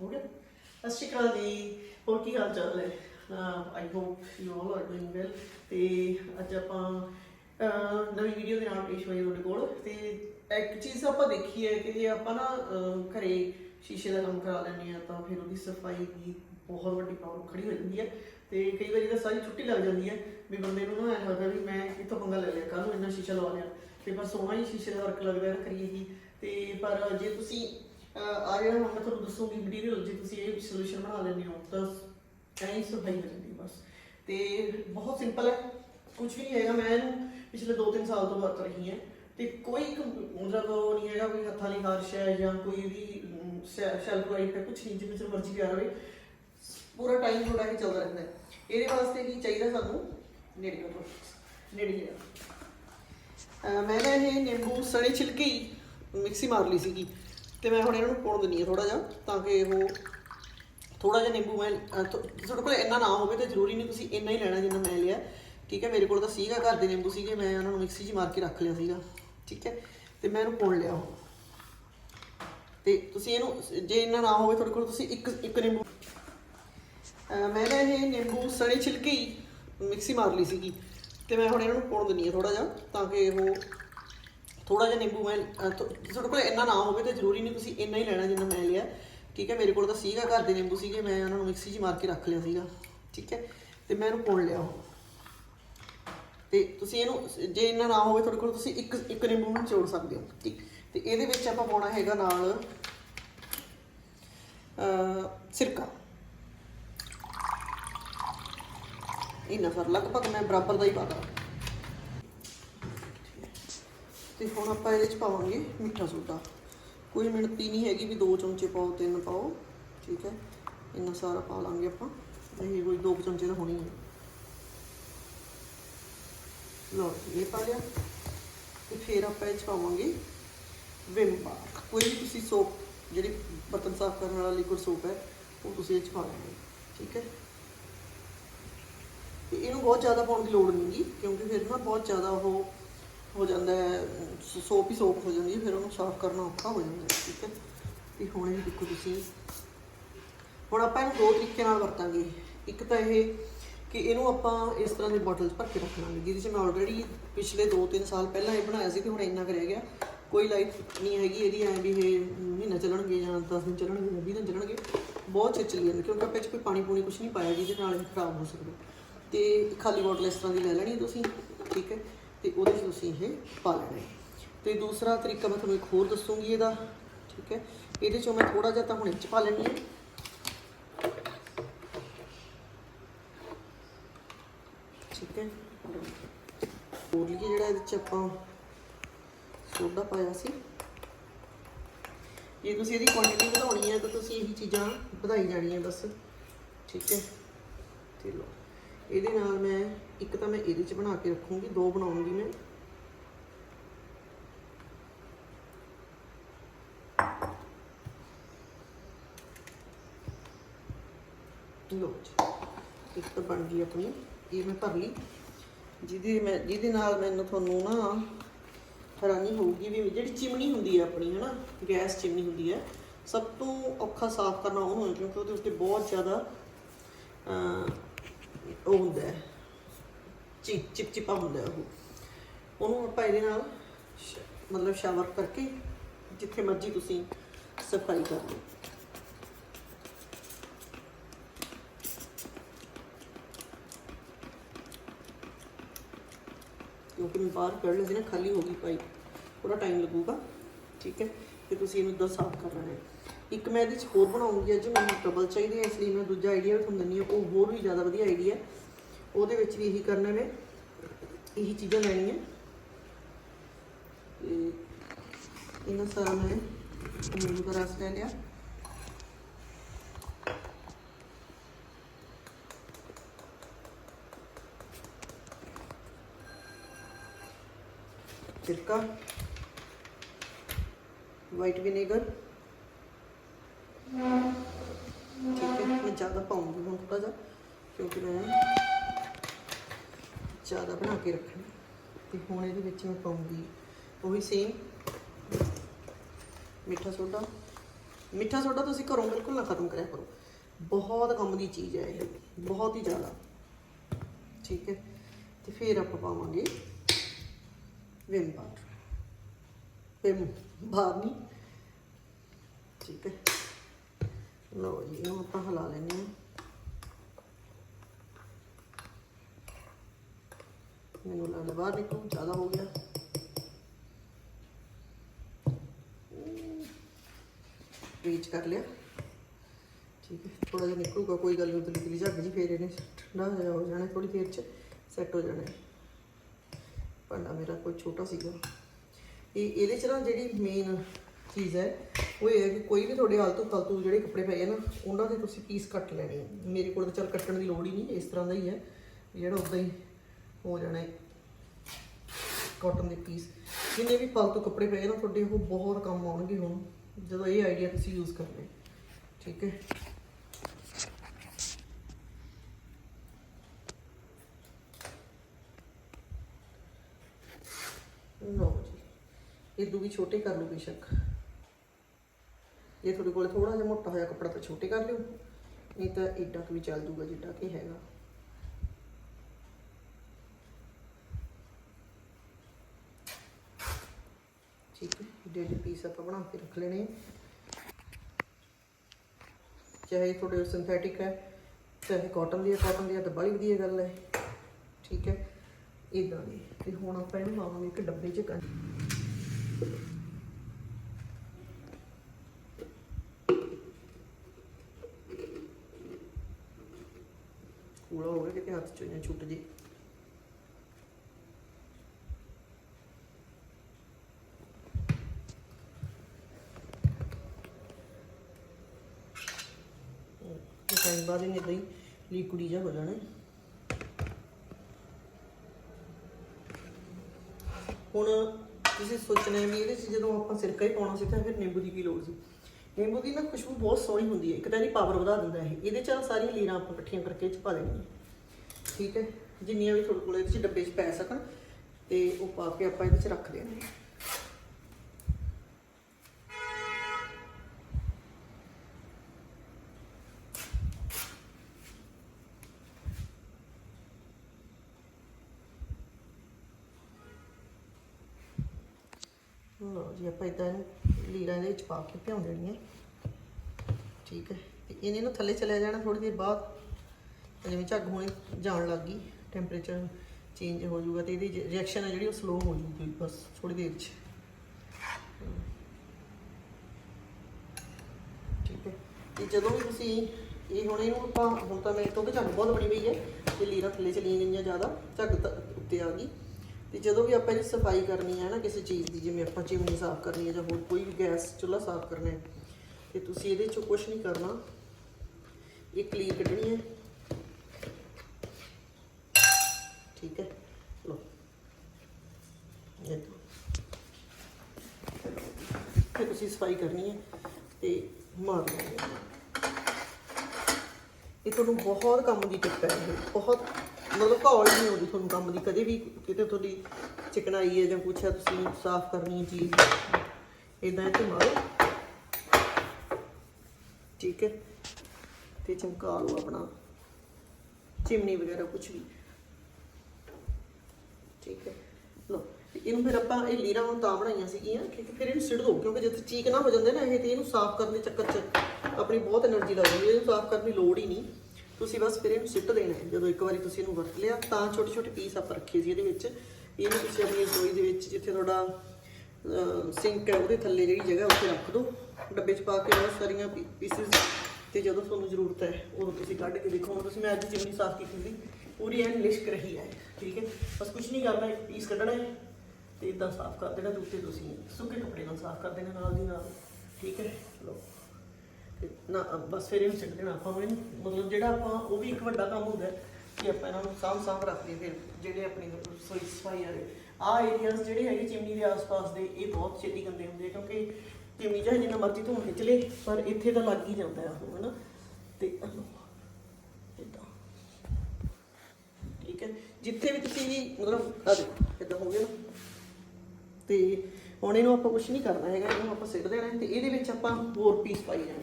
ਹੋ ਗਿਆ। ਸਤਿ ਸ਼੍ਰੀ ਅਕਾਲ ਜੀ। ਹੋਰ ਕੀ ਹਾਲ ਚਾਲ ਹੈ I hope you all are doing well ਤੇ ਅੱਜ ਆਪਾਂ ਨਵੀਂ ਵੀਡੀਓ ਦੇ ਨਾਲ ਪੇਸ਼ ਹੋਏ ਤੁਹਾਡੇ ਕੋਲ। ਤੇ ਇੱਕ ਚੀਜ਼ ਆਪਾਂ ਦੇਖੀ ਹੈ ਕਿ ਜੇ ਆਪਾਂ ਨਾ ਘਰੇ ਸ਼ੀਸ਼ੇ ਦਾ ਕੰਮ ਕਰਾ ਲੈਂਦੇ ਆ ਤਾਂ ਫਿਰ ਉਹਦੀ ਸਫ਼ਾਈ ਦੀ ਬਹੁਤ ਵੱਡੀ ਪ੍ਰੋਬਲਮ ਖੜੀ ਹੋ ਜਾਂਦੀ ਹੈ। ਤੇ ਕਈ ਵਾਰੀ ਤਾਂ ਸਾਰੀ ਛੁੱਟੀ ਲੱਗ ਜਾਂਦੀ ਹੈ ਵੀ ਬੰਦੇ ਨੂੰ ਨਾ ਐਂ ਲੱਗਦਾ ਵੀ ਮੈਂ ਕਿੱਥੋਂ ਪੰਗਾ ਲੈ ਲਿਆ ਕੱਲ ਨੂੰ ਇੰਨਾ ਸ਼ੀਸ਼ਾ ਲਵਾ ਲਿਆ। ਤੇ ਪਰ ਸੋਹਣਾ ਹੀ ਸ਼ੀਸ਼ੇ ਦਾ ਵਰਕ ਲੱਗਦਾ ਕਰੀਏ ਹੀ। ਤੇ ਪਰ ਜੇ ਤੁਸੀਂ ਆ ਜਿਹੜਾ ਹੁਣ ਮੈਂ ਤੁਹਾਨੂੰ ਦੱਸੂਗੀ ਮਟੀਰੀਅਲ ਜੇ ਤੁਸੀਂ ਇਹ ਸੋਲੂਸ਼ਨ ਬਣਾ ਲੈਂਦੇ ਹੋ, ਤਾਂ ਐਂ ਹੀ ਹੋ ਜਾਂਦੀ ਬਸ। ਤੇ ਬਹੁਤ ਸਿੰਪਲ ਹੈ ਕੁਝ ਵੀ ਨਹੀਂ ਹੈਗਾ। ਮੈਂ ਇਹਨੂੰ ਪਿਛਲੇ 2-3 ਸਾਲ ਤੋਂ ਵਰਤ ਰਹੀ ਹਾਂ। ਤੇ ਕੋਈ ਮਤਲਬ ਉਹ ਨਹੀਂ ਹੈਗਾ ਕੋਈ ਹੱਥਾਂ ਦੀ ਖਾਰਸ਼ ਹੈ ਜਾਂ ਕੋਈ ਵੀ ਸ਼ੈਲਫ ਲਾਈਫ ਹੈ ਕੁਝ ਨਹੀਂ, ਜਿਵੇਂ ਜਿਵੇਂ ਮਰਜ਼ੀ ਪਿਆ ਰਵੇ। ਪੂਰਾ ਟਾਈਮ ਥੋੜਾ ਹੀ ਚੱਲਦਾ ਰਹਿੰਦਾ ਹੈ। ਇਹਦੇ ਵਾਸਤੇ ਕੀ ਚਾਹੀਦਾ ਸਾਨੂੰ? ਨੇੜੇ ਕਰੋ ਨੇੜੇ ਮੈਂ ਨਾ ਇਹ ਨਿੰਬੂ ਸਣੇ ਛਿਲਕੇ ਮਿਕਸੀ ਮਾਰ ਲਈ ਸੀਗੀ। ਤੇ ਮੈਂ ਹੁਣ ਇਹਨਾਂ ਨੂੰ ਪੁਣ ਦਿੰਨੀ ਆ ਥੋੜਾ ਜਿਹਾ ਤਾਂ ਕਿ ਉਹ ਥੋੜਾ ਜਿਹਾ ਨਿੰਬੂ ਮੈਂ ਅਹ, ਥੋ- ਤੁਹਾਡੇ ਕੋਲ ਇੰਨਾ ਨਾ ਹੋਵੇ ਤਾਂ ਜ਼ਰੂਰੀ ਨਹੀਂ ਤੁਸੀਂ ਇੰਨਾ ਹੀ ਲੈਣਾ ਜਿੰਨਾ ਮੈਂ ਲਿਆ। ਠੀਕ ਹੈ ਮੇਰੇ ਕੋਲ ਤਾਂ ਸੀਗਾ ਘਰ ਦੇ ਨਿੰਬੂ ਸੀਗੇ ਮੈਂ ਉਹਨਾਂ ਨੂੰ ਮਿਕਸੀ 'ਚ ਮਾਰ ਕੇ ਰੱਖ ਲਿਆ ਸੀਗਾ। ਠੀਕ ਹੈ ਤੇ ਮੈਂ ਇਹਨੂੰ ਪੁਣ ਲਿਆ ਉਹ। ਤੇ ਤੁਸੀਂ ਇਹਨੂੰ ਜੇ ਇੰਨਾ ਨਾ ਹੋਵੇ ਤੁਹਾਡੇ ਕੋਲ ਤੁਸੀਂ ਇੱਕ ਇੱਕ ਨਿੰਬੂ ਅਹ ਮੈਂ ਨਾ ਇਹ ਨਿੰਬੂ ਸਣੇ ਛਿਲਕੇ ਹੀ ਮਿਕਸੀ ਮਾਰ ਲਈ ਸੀਗੀ। ਤੇ ਮੈਂ ਹੁਣ ਇਹਨਾਂ ਨੂੰ ਪੁਣ ਦਿੰਨੀ ਆ ਥੋੜਾ ਜਿਹਾ ਤਾਂ ਕਿ ਉਹ ਥੋੜਾ ਜਿਹਾ ਨਿੰਬੂ ਮੈਂ ਅਹ, ਥੋ- ਤੁਹਾਡੇ ਕੋਲ ਇੰਨਾ ਨਾ ਹੋਵੇ ਤਾਂ ਜ਼ਰੂਰੀ ਨਹੀਂ ਤੁਸੀਂ ਇੰਨਾ ਹੀ ਲੈਣਾ ਜਿੰਨਾ ਮੈਂ ਲਿਆ। ਠੀਕ ਹੈ ਮੇਰੇ ਕੋਲ ਤਾਂ ਸੀਗਾ ਘਰ ਦੇ ਨਿੰਬੂ ਸੀਗੇ ਮੈਂ ਉਹਨਾਂ ਨੂੰ ਮਿਕਸੀ 'ਚ ਮਾਰ ਕੇ ਰੱਖ ਲਿਆ ਸੀਗਾ। ਠੀਕ ਹੈ ਤੇ ਮੈਂ ਇਹਨੂੰ ਪਾਉਣ ਲਿਆ ਉਹ। ਤੇ ਤੁਸੀਂ ਇਹਨੂੰ ਜੇ ਇੰਨਾ ਨਾ ਹੋਵੇ ਤੁਹਾਡੇ ਕੋਲ ਤੁਸੀਂ ਇੱਕ ਇੱਕ ਨਿੰਬੂ ਨੂੰ ਨਿਚੋੜ ਸਕਦੇ ਹੋ। ਠੀਕ ਤੇ ਇਹਦੇ ਵਿੱਚ ਆਪਾਂ ਪਾਉਣਾ ਹੈਗਾ ਨਾਲ ਅ ਸਿਰਕਾ। ਇੰਨਾ ਸਰ ਲਗਭਗ ਮੈਂ ਬਰਾਬਰ ਦਾ ਹੀ ਪਾਦਾ ਤੇ ਹੁਣ ਆਪਾਂ ਇਹਦੇ ਚ ਪਾਵਾਂਗੇ ਮਿੱਠਾ ਸੋਡਾ। ਕੋਈ ਮਿਣਤੀ ਨਹੀਂ ਹੈਗੀ ਵੀ ਦੋ ਚਮਚੇ ਪਾਓ, ਤਿੰਨ ਪਾਓ, ਠੀਕ ਹੈ? ਇੰਨਾ ਸਾਰਾ ਪਾ ਲਾਂਗੇ ਆਪਾਂ। ਇਹ ਕੋਈ ਦੋ ਕੁ ਚਮਚੇ ਤਾਂ ਹੋਣੀ ਹੈ ਲਓ ਇਹ ਪਾ ਲਿਆ। ਤੇ ਫਿਰ ਆਪਾਂ ਇਹ ਚ ਪਾਵਾਂਗੇ ਵਿਮ ਬਾਰ। ਕੋਈ ਵੀ ਤੁਸੀਂ ਸੋਪ, ਜਿਹੜੀ ਬਰਤਨ ਸਾਫ਼ ਕਰਨ ਵਾਲਾ ਲਿਕੁਇਡ ਸੋਪ ਹੈ, ਉਹ ਤੁਸੀਂ ਇਹ ਚ ਪਾ ਲੈਣਾ, ਠੀਕ ਹੈ? ਤੇ ਇਹਨੂੰ ਬਹੁਤ ਜ਼ਿਆਦਾ ਪਾਉਣ ਦੀ ਲੋੜ ਨਹੀਂਗੀ ਕਿਉਂਕਿ ਫਿਰ ਨਾ ਬਹੁਤ ਜ਼ਿਆਦਾ ਉਹ ਹੋ ਜਾਂਦਾ ਹੈ ਸੋਪ ਹੀ ਸੋਪ ਹੋ ਜਾਂਦੀ ਹੈ, ਫਿਰ ਉਹਨੂੰ ਸਾਫ਼ ਕਰਨਾ ਔਖਾ ਹੋ ਜਾਂਦਾ ਠੀਕ ਹੈ? ਤੇ ਹੁਣ ਇਹ ਦੇਖੋ ਤੁਸੀਂ। ਹੁਣ ਆਪਾਂ ਇਹਨੂੰ ਦੋ ਤਰੀਕੇ ਨਾਲ ਵਰਤਾਂਗੇ। ਇੱਕ ਤਾਂ ਇਹ ਕਿ ਇਹਨੂੰ ਆਪਾਂ ਇਸ ਤਰ੍ਹਾਂ ਦੇ ਬੋਟਲ 'ਚ ਭਰ ਕੇ ਰੱਖ ਲਾਂਗੇ ਜਿਹਦੇ 'ਚ ਮੈਂ ਆਲਰੇਡੀ ਪਿਛਲੇ 2-3 ਸਾਲ ਪਹਿਲਾਂ ਇਹ ਬਣਾਇਆ ਸੀ ਤੇ ਹੁਣ ਇੰਨਾ ਕਰਿਆ ਗਿਆ। ਕੋਈ ਲਾਈਫ ਨਹੀਂ ਹੈਗੀ ਇਹਦੀ, ਐ ਵੀ ਇਹ ਮਹੀਨਾ ਚੱਲਣਗੇ ਜਾਂ 10 ਦਿਨ ਚੱਲਣਗੇ ਜਾਂ 20 ਦਿਨ ਚੱਲਣਗੇ। ਬਹੁਤ ਚਿਰ ਚੱਲੀ ਜਾਂਦੇ, ਕਿਉਂਕਿ ਆਪਾਂ ਇਹ 'ਚ ਕੋਈ ਪਾਣੀ ਪੂਣੀ ਕੁਝ ਨਹੀਂ ਪਾਇਆ ਜਿਹਦੇ ਨਾਲ ਇਹ ਖਰਾਬ ਹੋ ਸਕਦਾ। ਤੇ ਖਾਲੀ ਬੋਟਲ ਇਸ ਤਰ੍ਹਾਂ ਦੀ ਲੈ ਲੈਣੀ ਹੈ ਤੁਸੀਂ, ਠੀਕ ਹੈ? ਤੇ ਉਹਦੇ 'ਚ ਤੁਸੀਂ ਇਹ ਪਾ ਲੈਣਾ ਹੈ। ਤੇ ਦੂਸਰਾ ਤਰੀਕਾ ਮੈਂ ਤੁਹਾਨੂੰ ਇੱਕ ਹੋਰ ਦੱਸੂਗੀ ਇਹਦਾ, ਠੀਕ ਹੈ? ਇਹਦੇ 'ਚੋਂ ਮੈਂ ਥੋੜਾ ਜਿਹਾ ਤਾਂ ਹੁਣ ਇਹ 'ਚ ਪਾ ਲੈਣੀ ਹੈ। ਠੀਕ ਹੈ? ਹੋਰ ਲਈ ਜਿਹੜਾ ਇਹਦੇ ਚ ਆਪਾਂ ਸੋਡਾ ਪਾਇਆ ਸੀ। ਜੇ ਤੁਸੀਂ ਇਹਦੀ ਕੁਆਂਟੀਟੀ ਵਧਾਉਣੀ ਹੈ, ਤਾਂ ਤੁਸੀਂ ਇਹੀ ਚੀਜ਼ਾਂ ਵਧਾਈ ਜਾਣੀਆਂ ਬਸ ਠੀਕ ਹੈ? ਤੇ ਲਓ, ਇਹਦੇ ਨਾਲ ਮੈਂ ਇੱਕ ਤਾਂ ਮੈਂ ਇਹਦੇ ਚ ਬਣਾ ਕੇ ਰੱਖੂੰਗੀ, ਦੋ ਬਣਾਉਂਗੀ ਮੈਂ। ਲਓ ਇੱਕ ਤਾਂ ਬਣ ਗਈ ਆਪਣੀ, ਇਹ ਮੈਂ ਭਰ ਲਈ। ਜਿਹਦੇ ਮੈਂ ਜਿਹਦੇ ਨਾਲ ਮੈਨੂੰ ਤੁਹਾਨੂੰ ਨਾ ਹੈਰਾਨੀ ਹੋਊਗੀ ਵੀ ਜਿਹੜੀ ਚਿਮਨੀ ਹੁੰਦੀ ਹੈ ਆਪਣੀ, ਹਨਾ, ਗੈਸ ਚਿਮਨੀ ਹੁੰਦੀ ਹੈ, ਸਭ ਤੋਂ ਔਖਾ ਸਾਫ਼ ਕਰਨਾ ਉਹ ਹੈ, ਕਿਉਂਕਿ ਉਹਦੇ ਉੱਤੇ ਬਹੁਤ ਜ਼ਿਆਦਾ ਉਹ ਹੁੰਦਾ ਹੈ। ਚਿਪ ਚਿਪਚਿਪਾ ਹੁੰਦਾ ਉਹ। ਉਹਨੂੰ ਆਪਾਂ ਇਹਦੇ ਨਾਲ ਸ਼- ਮਤਲਬ ਸ਼ਾਵਰ ਕਰਕੇ ਜਿੱਥੇ ਮਰਜ਼ੀ ਤੁਸੀਂ ਸਫ਼ਾਈ ਕਰ ਲਓ। ਕਿਉਂਕਿ ਮੈਂ ਬਾਹਰ ਕੱਢ ਲਈ ਸੀ ਨਾ, ਖਾਲੀ ਹੋ ਗਈ ਪਾਈਪ ਥੋੜਾ ਟਾਈਮ ਲੱਗੂਗਾ, ਠੀਕ ਹੈ? ਤੇ ਤੁਸੀਂ ਇਹਨੂੰ ਦਸ ਸਾਫ਼ ਕਰ ਲੈਣਾ ਹੈ। ਇੱਕ ਮੈਂ ਇਹਦੇ ਚ ਹੋਰ ਬਣਾਉਂਗੀ ਅੱਜ, ਮੈਨੂੰ ਟਬਲ ਚਾਹੀਦੀ ਹੈ ਇਸ ਲਈ ਮੈਂ ਦੂਜਾ ਆਈਡੀਆ ਵੀ ਤੁਹਾਨੂੰ ਦਿੰਦੀ ਹਾਂ, ਉਹ ਹੋਰ ਵੀ ਜ਼ਿਆਦਾ ਵਧੀਆ ਆਈਡੀਆ ਉਹਦੇ ਵਿੱਚ ਵੀ ਇਹੀ ਕਰਨਾ ਮੈਂ ਇਹੀ ਚੀਜ਼ਾਂ ਲੈਣੀਆਂ। ਤੇ ਇਹਨਾਂ ਸਾਰਾ ਮੈਂ ਨਿੰਬੂ ਦਾ ਰਸ ਲੈ ਲਿਆ। ਸਿਰਕਾ ਵਾਈਟ ਵਿਨੇਗਰ ਠੀਕ ਹੈ, ਮੈਂ ਜ਼ਿਆਦਾ ਪਾਉਂਗੀ ਹੁਣ ਥੋੜਾ ਜਿਹਾ, ਕਿਉਂਕਿ ਮੈਂ ਜ਼ਿਆਦਾ ਬਣਾ ਕੇ ਰੱਖਣਾ। ਤੇ ਹੁਣ ਇਹਦੇ ਵਿੱਚ ਮੈਂ ਪਾਉਂਗੀ, ਉਹ ਵੀ ਸੇਮ ਮਿੱਠਾ ਸੋਡਾ। ਮਿੱਠਾ ਸੋਡਾ ਤੁਸੀਂ ਘਰੋਂ ਬਿਲਕੁਲ ਨਾ ਖਤਮ ਕਰਿਆ ਕਰੋ। ਬਹੁਤ ਕੰਮ ਦੀ ਚੀਜ਼ ਹੈ ਇਹ। ਬਹੁਤ ਹੀ ਜ਼ਿਆਦਾ। ਠੀਕ ਹੈ? ਤੇ ਫਿਰ ਆਪਾਂ ਪਾਵਾਂਗੇ ਵਿਮ ਬਾਰ ਵਿਮ ਬਾਰ ਨਹੀਂ। ਠੀਕ ਹੈ? ਲਓ ਜੀ, ਇਹਨੂੰ ਆਪਾਂ ਹਿਲਾ ਲੈਂਦੇ ਹਾਂ। ਮੈਨੂੰ ਲੱਗਦਾ ਬਾਹਰ ਨਿਕਲੂ, ਜ਼ਿਆਦਾ ਹੋ ਗਿਆ। ਰੀਚ ਕਰ ਲਿਆ। ਠੀਕ ਹੈ ਥੋੜਾ ਜਿਹਾ ਨਿਕਲੂਗਾ, ਕੋਈ ਗੱਲ ਨਹੀਂ ਉਤਲੀ ਉਤਲੀ ਝੱਗ ਜੀ, ਫੇਰ ਇਹਨੇ ਠੰਡਾ ਜਿਹਾ ਹੋ ਜਾਣਾ ਥੋੜੀ ਦੇਰ ਚ ਸੈੱਟ ਹੋ ਜਾਣਾ। ਭਾਂਡਾ ਮੇਰਾ ਕੋਈ ਛੋਟਾ ਸੀਗਾ। ਇਹ, ਇਹਦੇ ਚ ਨਾ ਜਿਹੜੀ ਮੇਨ ਚੀਜ਼ ਹੈ, ਉਹ ਇਹ ਹੈ ਕਿ ਕੋਈ ਵੀ ਤੁਹਾਡੇ ਆਲਤੂ ਫਾਲਤੂ ਜਿਹੜੇ ਕੱਪੜੇ ਪਏ ਆ ਨਾ, ਉਹਨਾਂ ਦੇ ਤੁਸੀਂ ਪੀਸ ਕੱਟ ਲੈਣੇ ਮੇਰੇ ਕੋਲ ਤਾਂ ਚੱਲ ਕੱਟਣ ਦੀ ਲੋੜ ਹੀ ਨਹੀਂ, ਇਸ ਤਰ੍ਹਾਂ ਦਾ ਹੀ ਹੈ। ਜਿਹੜਾ ਉਦਾਂ ਹੀ ਹੋ ਜਾਣਾ। ਕਾਟਨ ਦੇ ਪੀਸ ਜਿੰਨੇ ਵੀ ਫਾਲਤੂ ਕੱਪੜੇ ਪਏ ਨਾ ਤੁਹਾਡੇ, ਉਹ ਬਹੁਤ ਕੰਮ ਆਉਣਗੇ ਹੁਣ। ਜਦੋਂ ਇਹ ਆਈਡੀਆ ਤੁਸੀਂ ਯੂਜ਼ ਕਰਨੇ। ਠੀਕ ਹੈ? ਲਓ ਜੀ। ਇਹ ਵੀ ਛੋਟੇ ਕਰ ਲਓ ਬੇਸ਼ੱਕ। ਇਹ ਤੁਹਾਡੇ ਕੋਲ ਥੋੜਾ ਜਿਹਾ ਮੋਟਾ ਹੋਇਆ ਕੱਪੜਾ ਤਾਂ ਛੋਟੇ ਕਰ ਲਿਓ। ਨਹੀਂ ਤਾਂ ਏਡਾ ਕੁ ਵੀ ਚੱਲ ਜੂਗਾ ਜਿੱਦਾਂ ਕਿ ਹੈਗਾ ਠੀਕ ਹੈ ਡੇਲੀ ਪੀਸ ਆਪਾਂ ਬਣਾ ਕੇ ਰੱਖ ਲੈਣੇ। ਚਾਹੇ ਤੁਹਾਡੇ ਸਿੰਥੈਟਿਕ ਹੈ, ਚਾਹੇ ਕਾਟਨ ਦੀ ਹੈ ਕਾਟਨ ਦੀ ਹੈ ਤਾਂ ਬੜੀ ਵਧੀਆ ਗੱਲ ਹੈ। ਠੀਕ ਹੈ ਇਦਾਂ ਦੀ। ਤੇ ਹੁਣ ਆਪਾਂ ਇਹਨੂੰ ਲਾਵਾਂਗੇ ਇੱਕ ਡੱਬੇ 'ਚ ਕੱਢ ਕੂੜਾ ਹੋ ਗਿਆ, ਕਿਤੇ ਹੱਥ 'ਚੋਂ ਛੁੱਟ ਜੇ ਇਹ ਟਾਈਮ ਬਾਅਦ ਇਹਨੇ ਇਦਾਂ ਹੀ ਲਿਕੁਇਡ ਜਿਹਾ ਹੋ ਜਾਣਾ ਹੁਣ ਤੁਸੀਂ ਸੋਚਣਾ ਵੀ ਇਹਦੇ 'ਚ ਜਦੋਂ ਆਪਾਂ ਸਿਰਕਾ ਹੀ ਪਾਉਣਾ ਸੀ ਤਾਂ ਫਿਰ ਨਿੰਬੂ ਦੀ ਕੀ ਲੋੜ ਸੀ? ਨਿੰਬੂ ਦੀ ਨਾ ਖੁਸ਼ਬੂ ਬਹੁਤ ਸੋਹਣੀ ਹੁੰਦੀ ਹੈ, ਇੱਕ ਤਾਂ ਇਹਦੀ ਪਾਵਰ ਵਧਾ ਦਿੰਦਾ ਇਹ। ਇਹਦੇ 'ਚ ਸਾਰੀਆਂ ਲੀਰਾਂ ਆਪਾਂ ਇਕੱਠੀਆਂ ਕਰਕੇ 'ਚ ਪਾ ਦੇਣੀਆਂ। ਠੀਕ ਹੈ? ਜਿੰਨੀਆਂ ਵੀ ਤੁਹਾਡੇ ਕੋਲ ਇਹਦੇ 'ਚ ਡੱਬੇ 'ਚ ਪੈ ਸਕਣ, ਤੇ ਉਹ ਪਾ ਕੇ ਆਪਾਂ ਇਹਦੇ 'ਚ ਰੱਖ ਦੇਣੇ ਲਓ ਜੀ, ਆਪਾਂ ਇਦਾਂ ਇਹਨੂੰ ਲੀਰਾਂ ਦੇ ਵਿੱਚ ਪਾ ਕੇ ਭਿਉਂ ਦੇਣੀਆਂ ਠੀਕ ਹੈ, ਤੇ ਇਹਨੇ ਨੂੰ ਥੱਲੇ ਚਲਿਆ ਜਾਣਾ ਥੋੜੀ ਦੇਰ ਬਾਅਦ। ਜਿਵੇਂ ਝੱਗ ਹੋਣੀ ਜਾਣ ਲੱਗ ਗਈ ਟੈਂਪਰੇਚਰ ਚੇਂਜ ਹੋ ਜਾਊਗਾ ਤੇ ਇਹਦੀ ਰਿਐਕਸ਼ਨ ਹੈ ਜਿਹੜੀ ਉਹ ਸਲੋ ਹੋ ਜਾਊਗੀ, ਬਸ ਥੋੜੀ ਦੇਰ 'ਚ। ਠੀਕ ਹੈ, ਤੇ ਜਦੋਂ ਵੀ ਤੁਸੀਂ ਇਹ ਹੁਣ ਇਹਨੂੰ ਆਪਾਂ, ਹੁਣ ਤਾਂ ਮੇਰੇ ਤੋਂ ਕਿ ਝੱਗ ਬਹੁਤ ਬਣੀ ਹੋਈ ਹੈ, ਤੇ ਲੀਰਾਂ ਥੱਲੇ ਚਲੀਆਂ ਗਈਆਂ ਜ਼ਿਆਦਾ, ਝੱਗ ਉੱਤੇ ਆ ਗਈ। ਤੇ ਜਦੋਂ ਵੀ ਆਪਾਂ ਇਹਦੀ ਸਫ਼ਾਈ ਕਰਨੀ ਹੈ ਨਾ ਕਿਸੇ ਚੀਜ਼ ਦੀ, ਜਿਵੇਂ ਆਪਾਂ ਚਿਮਨੀ ਸਾਫ਼ ਕਰਨੀ ਹੈ ਜਾਂ ਹੋਰ ਕੋਈ ਵੀ ਗੈਸ ਚੁੱਲ੍ਹਾ ਸਾਫ਼ ਕਰਨਾ ਹੈ, ਤੇ ਤੁਸੀਂ ਇਹਦੇ ਚੋਂ ਕੁਝ ਨਹੀਂ ਕਰਨਾ। ਇਹ ਕਲੀਨ ਕੱਢਣੀ ਹੈ। ਠੀਕ ਹੈ? ਲੋ ਇਹ ਤੋਂ ਤੁਸੀਂ ਸਫ਼ਾਈ ਕਰਨੀ ਹੈ ਤੇ ਮਾਰ ਲੈਣੀ ਹੈ ਇਹ ਤੁਹਾਨੂੰ ਬਹੁਤ ਕੰਮ ਦੀ ਟਿਪ ਹੈ ਬਹੁਤ ਮਤਲਬ ਘੋਲ ਹੀ ਨਹੀਂ ਆਉਂਦੀ ਤੁਹਾਨੂੰ ਕੰਮ ਦੀ, ਕਦੇ ਵੀ ਕਿਤੇ ਤੁਹਾਡੀ ਚਿਕਨਾਈ ਹੈ ਜਾਂ ਕੁਛ ਹੈ, ਤੁਸੀਂ ਸਾਫ਼ ਕਰਨੀ ਹੈ ਚੀਜ਼। ਇਦਾਂ ਇਹ ਤੇ ਠੀਕ ਹੈ। ਤੇ ਚਮਕਾ ਲਓ ਆਪਣਾ। ਚਿਮਨੀ ਵਗੈਰਾ ਕੁਛ ਵੀ। ਠੀਕ ਹੈ। ਲੋ ਇਹਨੂੰ ਫਿਰ ਆਪਾਂ ਇਹ ਲੀਰਾਂ ਨੂੰ ਤਾਂ ਬਣਾਈਆਂ ਸੀਗੀਆਂ ਕਿਉਂਕਿ ਫਿਰ ਇਹਨੂੰ ਸਿੱਟ ਦੋ, ਕਿਉਂਕਿ ਜਦ ਚੀਕ ਨਾ ਹੋ ਜਾਂਦੇ ਨਾ, ਇਹ ਤੇ ਇਹਨੂੰ ਸਾਫ਼ ਕਰਨ ਦੇ ਚੱਕਰ 'ਚ ਆਪਣੀ ਬਹੁਤ એનર્ਜੀ ਲੱਗਦੀ ਹੈ, ਇਹਨੂੰ ਸਾਫ਼ ਕਰਨ ਦੀ ਲੋੜ ਹੀ ਨਹੀਂ। ਤੁਸੀਂ ਬਸ ਫਿਰ ਇਹਨੂੰ ਸਿੱਟ ਦੇਣਾ ਹੈ। ਜਦੋਂ ਇੱਕ ਵਾਰੀ ਤੁਸੀਂ ਇਹਨੂੰ ਵਰਤ ਲਿਆ, ਤਾਂ ਛੋਟੇ ਛੋਟੇ ਪੀਸ ਆਪਾਂ ਰੱਖੇ ਸੀ ਇਹਦੇ ਵਿੱਚ। ਇਹਨੂੰ ਤੁਸੀਂ ਆਪਣੀ ਰਸੋਈ ਦੇ ਵਿੱਚ ਜਿੱਥੇ ਤੁਹਾਡਾ ਸਿੰਕ ਹੈ, ਉਹਦੇ ਥੱਲੇ ਜਿਹੜੀ ਜਗ੍ਹਾ ਉੱਥੇ ਰੱਖ ਦਿਓ। ਡੱਬੇ 'ਚ ਪਾ ਕੇ ਬਹੁਤ ਸਾਰੀਆਂ ਪੀਸਿਸ ਤੇ ਜਦੋਂ ਤੁਹਾਨੂੰ ਜ਼ਰੂਰਤ ਹੈ ਉਦੋਂ ਤੁਸੀਂ ਕੱਢ ਕੇ ਦੇਖੋ। ਹੁਣ ਤੁਸੀਂ ਮੈਂ ਅੱਜ ਚਿਮਨੀ ਸਾਫ਼ ਕੀਤੀ ਸੀ, ਪੂਰੀ ਐਨ ਲਿਸ਼ਕ ਰਹੀ ਹੈ। ਠੀਕ ਹੈ? ਬਸ ਕੁਝ ਨਹੀਂ ਕਰਨਾ, ਇੱਕ ਪੀਸ ਕੱਢਣਾ ਹੈ ਤੇ ਇਦਾਂ ਸਾਫ਼ ਕਰ ਦੇਣਾ ਤੇ ਉੱਤੇ ਤੁਸੀਂ ਸੁੱਕੇ ਕੱਪੜੇ ਨਾਲ ਸਾਫ਼ ਕਰ ਦੇਣਾ ਨਾਲ ਦੀ ਨਾਲ। ਠੀਕ ਹੈ? ਲਓ। ਨਾ, ਬਸ ਫਿਰ ਇਹਨੂੰ ਸਿੱਟ ਦੇਣਾ ਆਪਾਂ ਨੂੰ, ਮਤਲਬ ਜਿਹੜਾ ਆਪਾਂ, ਉਹ ਵੀ ਇੱਕ ਵੱਡਾ ਕੰਮ ਹੁੰਦਾ ਹੈ ਕਿ ਆਪਾਂ ਇਹਨਾਂ ਨੂੰ ਸਾਂਭ ਸਾਂਭ ਰੱਖ ਲਈਏ ਫਿਰ, ਜਿਹੜੇ ਆਪਣੀ ਰਸੋਈ ਸਫ਼ਾਈ ਵਾਲੇ। ਆਹ ਏਰੀਆਜ਼ ਜਿਹੜੇ ਹੈਗੇ ਚਿਮਨੀ ਦੇ ਆਸ-ਪਾਸ ਦੇ, ਇਹ ਬਹੁਤ ਛੇਤੀ ਗੰਦੇ ਹੁੰਦੇ ਆ ਕਿਉਂਕਿ ਚਿਮਨੀ ਚਾਹੇ ਜਿੰਨਾ ਮਰਜ਼ੀ ਧੋਣ ਖਿੱਚ ਲੇ ਪਰ ਇੱਥੇ ਤਾਂ ਲੱਗ ਹੀ ਜਾਂਦਾ ਹੈ ਉਹ ਹਨਾ? ਤੇ ਇਦਾਂ ਠੀਕ ਹੈ, ਜਿੱਥੇ ਵੀ ਤੁਸੀਂ ਵੀ, ਮਤਲਬ, ਆ ਦੇਖੋ ਇਦਾਂ ਹੋ ਗਿਆ ਨਾ। ਤੇ ਹੁਣ ਇਹਨੂੰ ਆਪਾਂ ਕੁਝ ਨਹੀਂ ਕਰਨਾ ਹੈਗਾ, ਇਹਨੂੰ ਆਪਾਂ ਸਿੱਟ ਦੇਣਾ ਹੈ ਤੇ ਇਹਦੇ ਵਿੱਚ ਆਪਾਂ ਹੋਰ ਪੀਸ ਪਾਈ ਜਾਣੇ